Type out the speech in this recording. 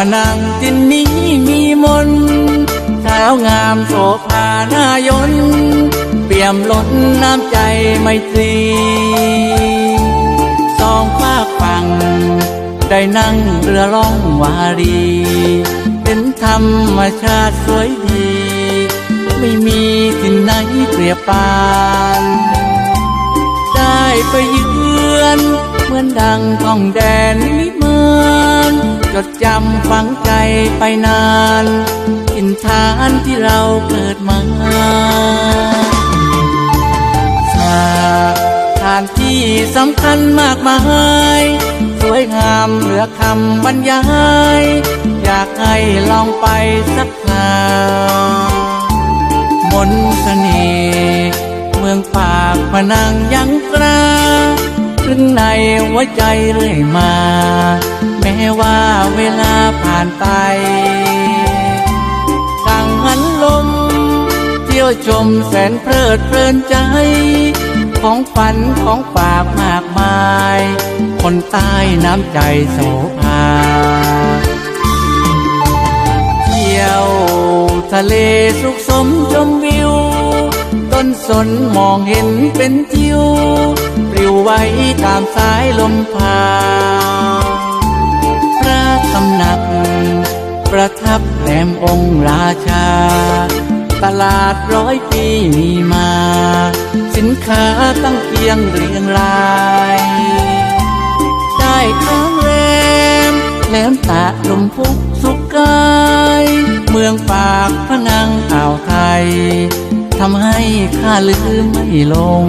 พนังจินนี้มีมนสาวงามโสภาหน้ายนเปี่ยมล้นน้ำใจไม่ตรีสองภาคฝั่ง ได้นั่งเรือล่องวารี เป็นธรรมชาติสวยดี ไม่มีที่ไหนเปรียบปานได้ไปเยือน เหมือนดังท่องแดนนิมาน จดจำฝังใจไปนานกินทานที่เราเกิดมาสถานที่สำคัญมากมาย สวยงามเหลือคำบรรยาย อยากให้ลองไปสักคราวมนเสน่ห์เมืองปากพนังยังกล้า ถึงในหัวใจเรื่อยมา แม้ว่าเวลาผ่านไปสั่งหันลม เที่ยวชมแสนเพลิดเพลินใจ ของฝันของฝากมากมาย คนใต้น้ำใจโสภาเที่ยวทะเลสุขสมชมวิว ต้นสนมองเห็นเป็นทิว ไว้ตามสายลมพา พระตำหนัก ประทับแรมองค์ราชา ตลาดร้อยปีมีมา สินค้าตั้งเคียงเรียงราย ได้ค้างแรมแหลมตาลมพุกสุขกายเมืองปากพนังอ่าวไทยทำให้ข้าลืมไม่ลง